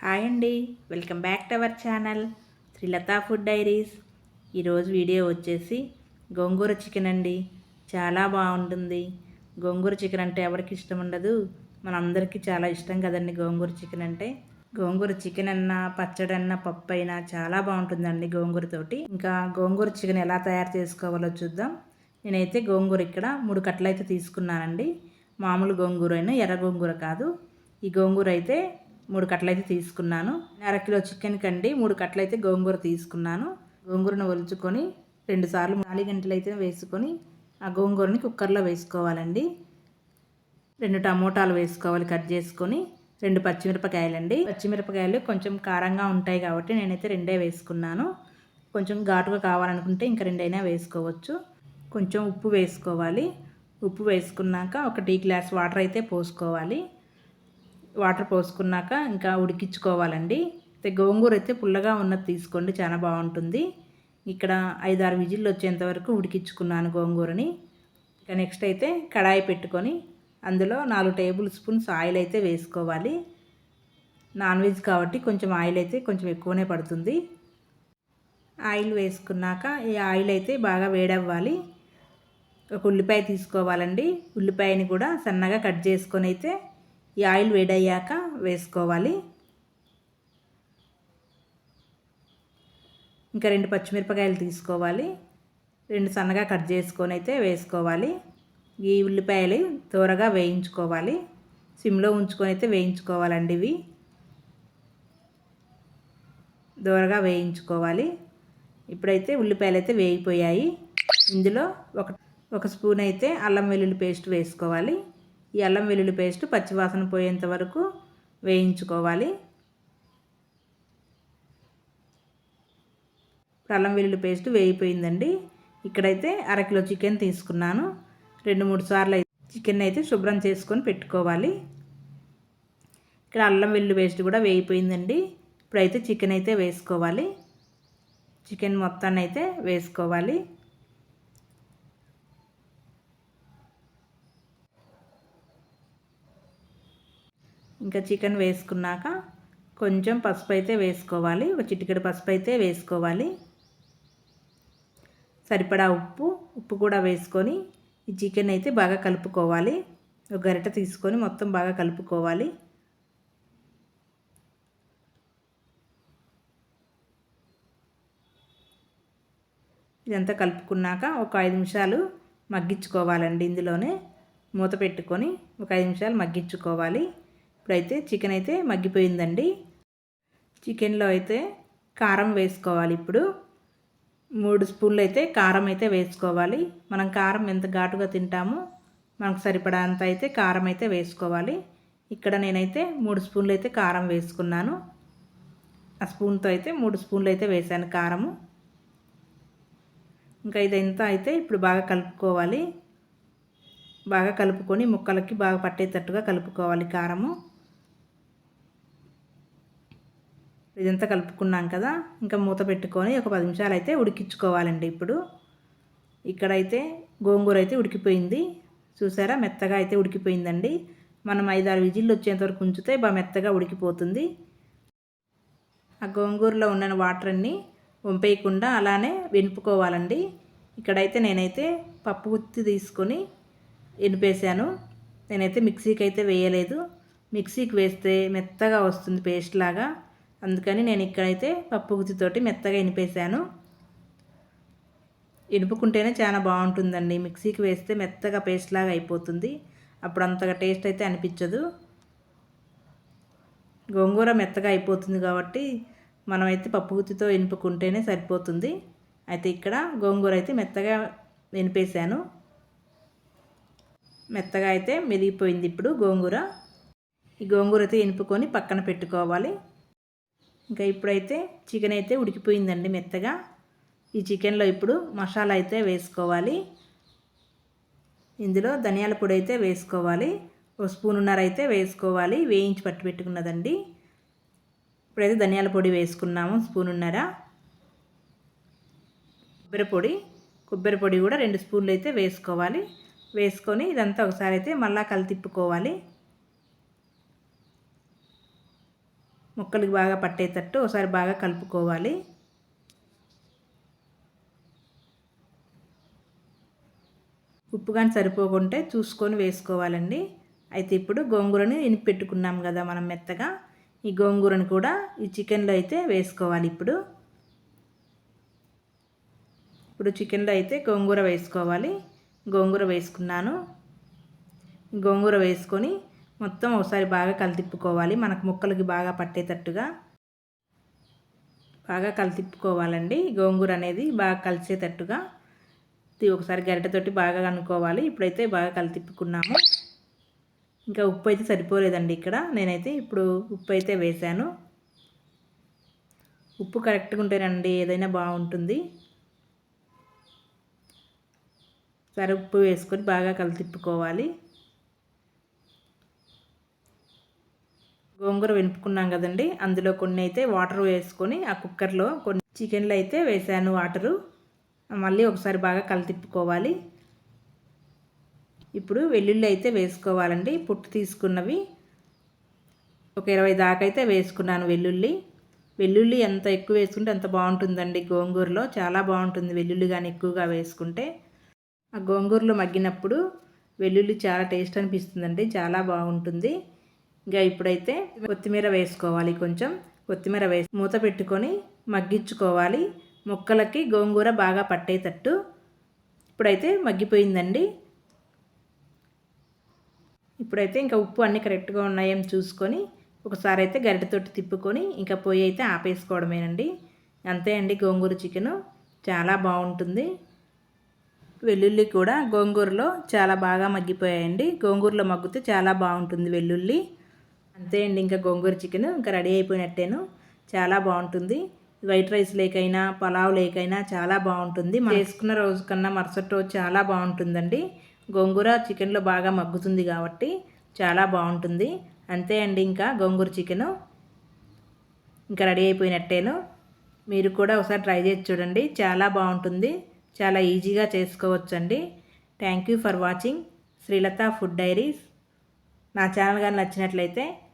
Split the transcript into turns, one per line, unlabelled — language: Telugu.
హాయ్ అండి. Welcome back to our channel Srilatha food diaries. ఈరోజు వీడియో వచ్చేసి గోంగూర చికెన్ అండి. చాలా బాగుంటుంది. గోంగూర చికెన్ అంటే ఎవరికి ఇష్టం ఉండదు. మనందరికీ చాలా ఇష్టం కదండి గోంగూర చికెన్ అంటే. గోంగూర చికెన్ అన్నా పచ్చడి అన్నా పప్పు అయినా చాలా బాగుంటుందండి గోంగూరతోటి ఇంకా గోంగూర చికెన్ ఎలా తయారు చేసుకోవాలో చూద్దాం. నేనైతే గోంగూర ఇక్కడ మూడు కట్టలు అయితే తీసుకున్నానండి. మామూలు గోంగూర అయినా ఎర్ర గోంగూర కాదు. ఈ గోంగూర అయితే మూడు కట్టలు అయితే తీసుకున్నాను. అర కిలో చికెన్ కండి మూడు కట్టలు అయితే గోంగూర తీసుకున్నాను. గోంగూరను ఒలుచుకొని రెండు సార్లు నాలుగు గంటలు అయితే వేసుకొని ఆ గోంగూరని కుక్కర్లో వేసుకోవాలండి. రెండు టమోటాలు వేసుకోవాలి కట్ చేసుకొని రెండు పచ్చిమిరపకాయలండి. పచ్చిమిరపకాయలు కొంచెం కారంగా ఉంటాయి కాబట్టి నేనైతే రెండే వేసుకున్నాను. కొంచెం ఘాటుగా కావాలనుకుంటే ఇంకా రెండైనా వేసుకోవచ్చు. కొంచెం ఉప్పు వేసుకోవాలి. ఉప్పు వేసుకున్నాక ఒక టీ గ్లాస్ వాటర్ అయితే పోసుకోవాలి. వాటర్ పోసుకున్నాక ఇంకా ఉడికించుకోవాలండి. అయితే గోంగూర అయితే పుల్లగా ఉన్నది తీసుకోండి చాలా బాగుంటుంది. ఇక్కడ ఐదారు విజిల్లు వచ్చేంత వరకు ఉడికించుకున్నాను గోంగూరని. ఇక నెక్స్ట్ అయితే కడాయి పెట్టుకొని అందులో నాలుగు టేబుల్ స్పూన్స్ ఆయిల్ అయితే వేసుకోవాలి. నాన్ వెజ్ కాబట్టి కొంచెం ఆయిల్ అయితే కొంచెం ఎక్కువనే పడుతుంది. ఆయిల్ వేసుకున్నాక ఈ ఆయిల్ అయితే బాగా వేడవ్వాలి. ఒక ఉల్లిపాయ తీసుకోవాలండి. ఉల్లిపాయని కూడా సన్నగా కట్ చేసుకొని అయితే ఈ ఆయిల్ వేడయ్యాక వేసుకోవాలి. ఇంకా రెండు పచ్చిమిరపకాయలు తీసుకోవాలి. రెండు సన్నగా కట్ చేసుకొని అయితే వేసుకోవాలి. ఈ ఉల్లిపాయలు త్వరగా వేయించుకోవాలి. సిమ్లో ఉంచుకొని అయితే వేయించుకోవాలండి ఇవి. దూరగా వేయించుకోవాలి. ఇప్పుడైతే ఉల్లిపాయలు అయితే వేగిపోయాయి ఇందులో ఒక ఒక స్పూన్ అయితే అల్లం వెల్లుల్లి పేస్ట్ వేసుకోవాలి. ఈ అల్లం వెల్లుల్లి పేస్ట్ పచ్చివాసన పోయేంత వరకు వేయించుకోవాలి. అల్లం వెల్లుల్లి పేస్ట్ వేయిపోయిందండి. ఇక్కడైతే అరకిలో చికెన్ తీసుకున్నాను. రెండు మూడు సార్లు చికెన్ అయితే శుభ్రం చేసుకొని పెట్టుకోవాలి. ఇక్కడ అల్లం వెల్లుల్లి పేస్ట్ కూడా వేయిపోయిందండి. ఇప్పుడైతే చికెన్ అయితే వేసుకోవాలి. చికెన్ మొత్తాన్ని అయితే వేసుకోవాలి. ఇంకా చికెన్ వేసుకున్నాక కొంచెం పసుపు అయితే వేసుకోవాలి ఒక చిటికెడు పసుపు అయితే వేసుకోవాలి. సరిపడా ఉప్పు ఉప్పు కూడా వేసుకొని ఈ చికెన్ అయితే బాగా కలుపుకోవాలి. ఒక గరిట తీసుకొని మొత్తం బాగా కలుపుకోవాలి. ఇదంతా కలుపుకున్నాక ఒక ఐదు నిమిషాలు మగ్గించుకోవాలండి ఇందులోనే. మూత పెట్టుకొని ఒక ఐదు నిమిషాలు మగ్గించుకోవాలి. ఇప్పుడైతే చికెన్ అయితే మగ్గిపోయిందండి. చికెన్లో అయితే కారం వేసుకోవాలి ఇప్పుడు. మూడు స్పూన్లు అయితే కారం అయితే వేసుకోవాలి. మనం కారం ఎంత ఘాటుగా తింటామో మనకు సరిపడా అంత అయితే కారం అయితే వేసుకోవాలి. ఇక్కడ నేనైతే మూడు స్పూన్లు అయితే కారం వేసుకున్నాను. ఆ స్పూన్తో అయితే మూడు స్పూన్లు అయితే వేసాను కారము. ఇంకా ఇదంతా అయితే ఇప్పుడు బాగా కలుపుకోవాలి. బాగా కలుపుకొని ముక్కలకి బాగా పట్టేటట్టుగా కలుపుకోవాలి కారము. ఇదంతా కలుపుకున్నాం కదా ఇంకా మూత పెట్టుకొని ఒక పది నిమిషాలు అయితే ఉడికించుకోవాలండి ఇప్పుడు. ఇక్కడైతే గోంగూర అయితే ఉడికిపోయింది. చూసారా? మెత్తగా అయితే ఉడికిపోయిందండి. మనం ఐదారు విజిల్లు వచ్చేంతవరకు ఉంచితే బాగా మెత్తగా ఉడికిపోతుంది. ఆ గోంగూరలో ఉన్న వాటర్ అన్నీ వంపేయకుండా అలానే వెనుపుకోవాలండి. ఇక్కడైతే నేనైతే పప్పు గుత్తి తీసుకొని వెనిపేశాను నేనైతే మిక్సీకి అయితే వేయలేదు. మిక్సీకి వేస్తే మెత్తగా వస్తుంది పేస్ట్ లాగా. అందుకని నేను ఇక్కడైతే పప్పు గుత్తితోటి మెత్తగా ఇనిపేశాను. ఇనుపుకుంటేనే చాలా బాగుంటుందండి. మిక్సీకి వేస్తే మెత్తగా పేస్ట్ లాగా అయిపోతుంది. అప్పుడు అంతగా టేస్ట్ అయితే అనిపించదు. గోంగూర మెత్తగా అయిపోతుంది కాబట్టి మనమైతే పప్పు గుత్తితో ఇనుపుకుంటేనే సరిపోతుంది. అయితే ఇక్కడ గోంగూర అయితే మెత్తగా వినిపేశాను మెత్తగా అయితే మెదిగిపోయింది ఇప్పుడు గోంగూర. ఈ గోంగూర అయితే ఇనుపుకొని పక్కన పెట్టుకోవాలి. ఇంకా ఇప్పుడైతే చికెన్ అయితే ఉడికిపోయిందండి మెత్తగా. ఈ చికెన్లో ఇప్పుడు మసాలా అయితే వేసుకోవాలి. ఇందులో ధనియాల పొడి అయితే వేసుకోవాలి. ఒక స్పూనున్నర అయితే వేసుకోవాలి. వేయించి పట్టు పెట్టుకున్నదండి. ఇప్పుడైతే ధనియాల పొడి వేసుకున్నాము స్పూనున్నర కొబ్బరి పొడి కొబ్బరి పొడి కూడా రెండు స్పూన్లు అయితే వేసుకోవాలి. వేసుకొని ఇదంతా ఒకసారి అయితే మళ్ళా కలితిప్పుకోవాలి ముక్కలకి బాగా పట్టేటట్టు ఒకసారి బాగా కలుపుకోవాలి. ఉప్పు కానీ సరిపోకుంటే చూసుకొని వేసుకోవాలండి. అయితే ఇప్పుడు గోంగూరని ఇనిపి పెట్టుకున్నాం కదా మనం మెత్తగా. ఈ గోంగూరను కూడా ఈ చికెన్లో అయితే వేసుకోవాలి ఇప్పుడు. ఇప్పుడు చికెన్లో అయితే గోంగూర వేసుకోవాలి. గోంగూర వేసుకున్నాను. గోంగూర వేసుకొని మొత్తం ఒకసారి బాగా కలితిప్పుకోవాలి. మనకు ముక్కలకి బాగా పట్టేటట్టుగా బాగా కలితిప్పుకోవాలండి. గోంగూర అనేది బాగా కలిసేటట్టుగా ఒకసారి గరిటెతోటి బాగా కనుక్కోవాలి. ఇప్పుడైతే బాగా కలితిప్పుకున్నాము. ఇంకా ఉప్పు అయితే సరిపోలేదండి ఇక్కడ. నేనైతే ఇప్పుడు ఉప్పు అయితే వేశాను. ఉప్పు కరెక్ట్గా ఉంటేనండి ఏదైనా బాగుంటుంది. సరే ఉప్పు వేసుకొని బాగా కలితిప్పుకోవాలి. గోంగూర వెనుపుకున్నాం కదండి. అందులో కొన్ని అయితే వాటర్ వేసుకొని ఆ కుక్కర్లో కొన్ని చికెన్లు అయితే వేసాను వాటరు. మళ్ళీ ఒకసారి బాగా కలతిప్పుకోవాలి. ఇప్పుడు వెల్లుల్లి అయితే వేసుకోవాలండి. పుట్టు తీసుకున్నవి. ఒక ఇరవై దాకా అయితే వేసుకున్నాను వెల్లుల్లి. వెల్లుల్లి ఎంత ఎక్కువ వేసుకుంటే అంత బాగుంటుందండి గోంగూరలో. చాలా బాగుంటుంది వెల్లుల్లి కానీ ఎక్కువగా వేసుకుంటే. ఆ గోంగూరలో మగ్గినప్పుడు వెల్లుల్లి చాలా టేస్ట్ అనిపిస్తుందండి. చాలా బాగుంటుంది. ఇంకా ఇప్పుడైతే కొత్తిమీర వేసుకోవాలి కొంచెం. కొత్తిమీర వేసి మూత పెట్టుకొని మగ్గించుకోవాలి. ముక్కలకి గోంగూర బాగా పట్టేటట్టు. ఇప్పుడైతే మగ్గిపోయిందండి. ఇప్పుడైతే ఇంకా ఉప్పు అన్నీ కరెక్ట్గా ఉన్నాయేం చూసుకొని ఒకసారి అయితే గరిటెతోటి తిప్పుకొని ఇంకా పొయ్యి అయితే ఆపేసుకోవడమేనండి. అంతే అండి గోంగూర చికెను. చాలా బాగుంటుంది. వెల్లుల్లి కూడా గోంగూరలో చాలా బాగా మగ్గిపోయాయండి. గోంగూరలో మగ్గితే చాలా బాగుంటుంది వెల్లుల్లి. అంతే అండి ఇంకా గోంగూర చికెన్ ఇంకా రెడీ అయిపోయినట్టేను. చాలా బాగుంటుంది. వైట్ రైస్ లేకైనా పలావ్ లేకైనా చాలా బాగుంటుంది. చేసుకున్న రోజు కన్నా మరుసటి రోజు చాలా బాగుంటుందండి. గోంగూర చికెన్లో బాగా మగ్గుతుంది కాబట్టి చాలా బాగుంటుంది. అంతే అండి ఇంకా గోంగూర చికెను ఇంకా రెడీ అయిపోయినట్టేను. మీరు కూడా ఒకసారి ట్రై చేసి చూడండి. చాలా బాగుంటుంది. చాలా ఈజీగా చేసుకోవచ్చండి. Thank you for watching Srilatha food diaries నా ఛానల్ కానీ నచ్చినట్లయితే